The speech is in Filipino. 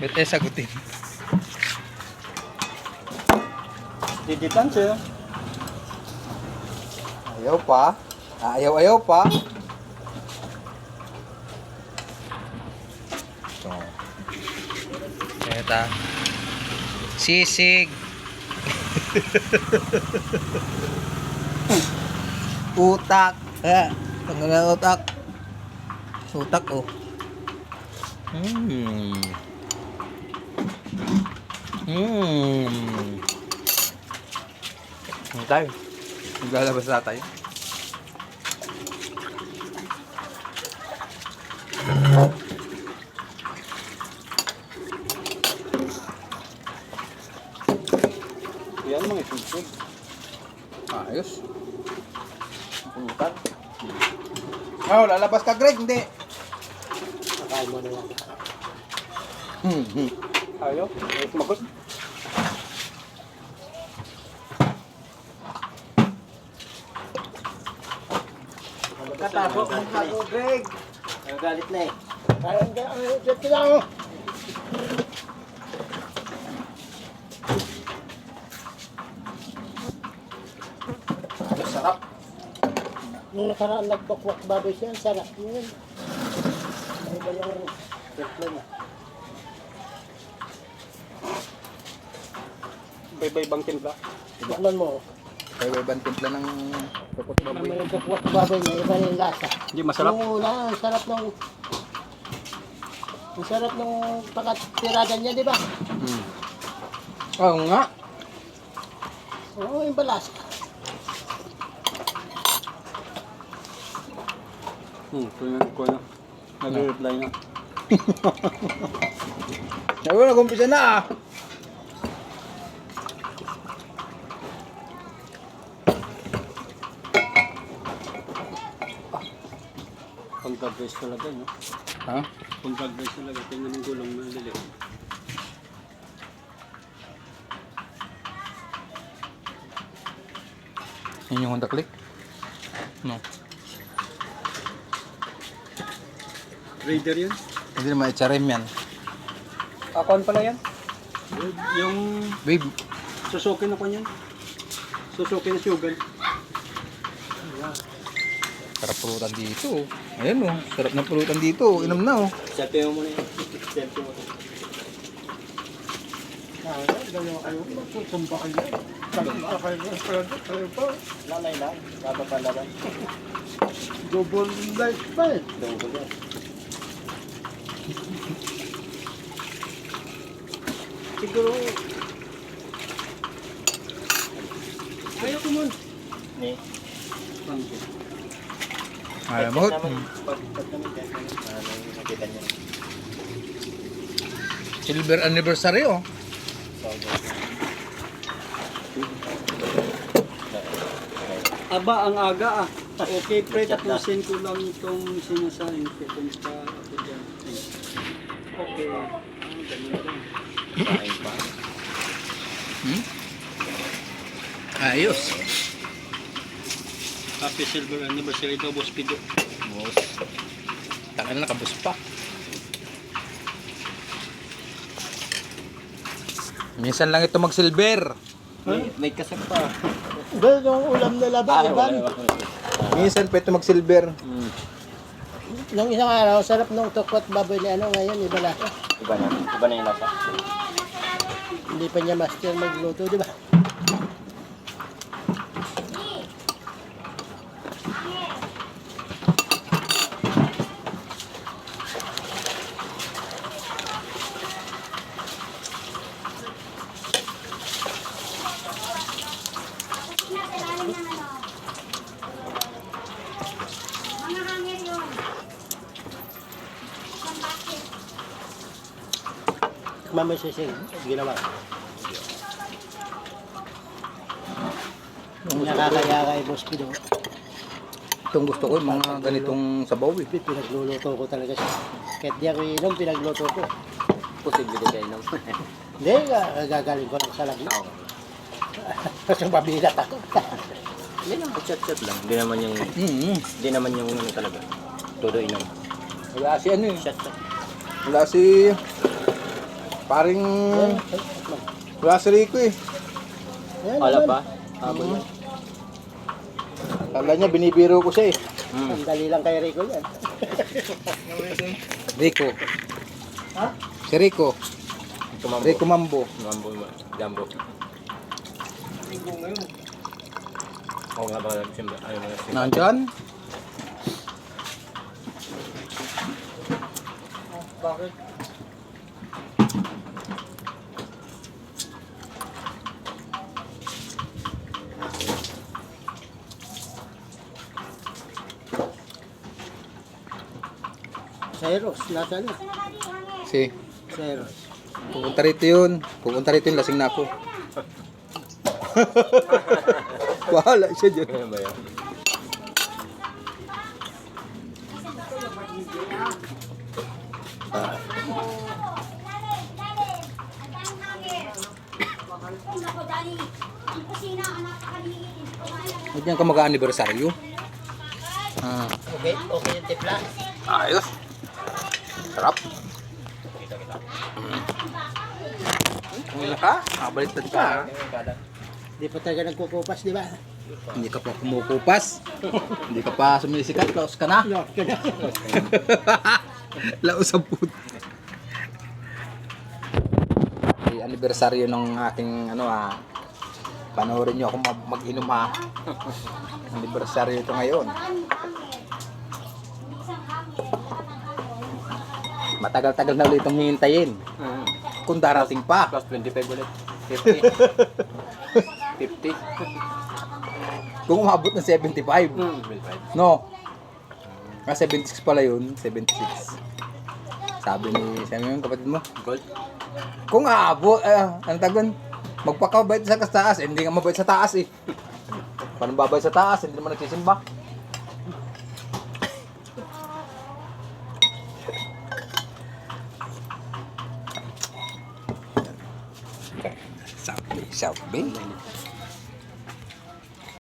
Bet eh sagutin. Diditan siya. Ayaw pa. Ayaw, ayaw pa. Ito. Eta. Sisig. utak. Eh, utak. Utak oh. Hmm. Hmm. Ano tayo? Maglalabas na tayo. Yan mga isusog. Ayos. Pulutan. Oh, lalabas ka, Greg. Hindi. Nakain mo na lang. Hmm, hmm. Ayaw. Ayaw Katapos mo pa ko, Greg. Nagagalit na eh. Parang ang ito lang. oh. Ayos, sarap. Nung nakaraan nagbakwak baboy siya, sarap yun. Ano ba yung reply niya? Bay-bay bang timpla. Tikman mo. Kaya ibang timpla ng Ang baboy. mga bakwak baboy niya, iba na yung lasa. Hindi masarap. Yung una, ang sarap nung... Ang sarap nung pagkatirada niya, di ba? Hmm. Oo nga. Oo, yung balasa. Hmm, kuya ko na. Nag-reply na. Sabi ko, nag-umpisa na ah. Pagka-brace talaga, no? Ha? Pagka-brace talaga. Tingnan ng gulong na lili. Yun yung Honda Click? No. Raider yan. Hindi naman HRM yan. Akon pala yan. Yung Babe, Suzuki na ko yan. Suzuki na Shogun. sarap pulutan dito. Ayan oh, sarap ng pulutan dito. Inom na oh. Selfie mo muna yan. Selfie mo. Lalay lang. Baba pa laban. Double life pa eh. Double yan. Siguro, Ayaw ko mun. Ni. Alam mo, hmm. Pag pag namin dyan, ano yung nakita niya. silver anniversary oh. Aba, ang aga ah. Okay, pre, tapusin ko lang itong sinasahin ko kung sa ako dyan. Okay. Ah, ganun lang. Kain pa. Hmm? Ayos. Happy silver anniversary daw, Boss Pido. Boss. Taka na nakabus pa. Minsan lang ito mag-silver. May, may kasap pa. dahil yung ulam na laban, iban. Minsan pa ito mag-silver. Hmm. Nung isang araw, sarap nung tukwat baboy ni ano ngayon, iba lasa. Iba na. Iba na yung lasa. Hindi pa niya master magluto, di ba? Mga hangin yun. Mama sisig, ginawa. Nakakaya kay Boss Pido. Itong gusto ko, yung mga ganitong sabaw eh. Pinagluluto ko talaga siya. Kahit di ako inom, pinagluto ko. Posible din kayo nang. Hindi, gagaling ko lang sa lagna. Kasi mabigat ako. Hindi lang, chat-chat lang. Hindi naman yung, Mm hindi naman yung ano talaga. Todo inom. Wala si ano eh. Chat-chat. Wala si Paring Yan. grocery ko eh. Yan Wala pa? Habol yan. Kala niya binibiro ko siya eh. Ang dali lang kay Rico yan. Rico. Ha? Si Rico. Tumambo. Rico Mambo. Tumambo. Jumbo. Oo nga ba, ayaw mo na siyempre. Nandyan? Bakit? Cyrus, nasa na? Si. Cyrus. Pupunta rito yun. Pupunta rito yun. Lasing na ako. Bahala siya dyan. Ano ba yan? Maalam. Huwag niyan ka mag-anniversaryo. Ah. Okay, okay yung tipla. Ayos. Sarap. Wala ka? Nakabaliktad ka. ha? Di pa talaga nagkukupas, di ba? Hindi ka pa kumukupas. Hindi ka pa sumisikat. Laos ka na. Lock ka na. Laos ang puto. Ay, anniversaryo ng aking ano ah. Panoorin niyo ako mag- mag-inom ha. Anniversaryo ito ngayon. Hindi. Matagal-tagal na ulit itong hihintayin. Mm. Kung darating pa. Plus 25 ulit. 50. 50. Kung umabot ng 75. Mm, 25. No. Ah, 76 pala yun. 76. Sabi ni, sabi mo yung kapatid mo, Gold. kung aabot, ah, ano tagon, magpakabait sa taas, eh, hindi nga mabait sa taas eh. Paano babait sa taas, hindi naman nagsisimba. Sabi, sabi.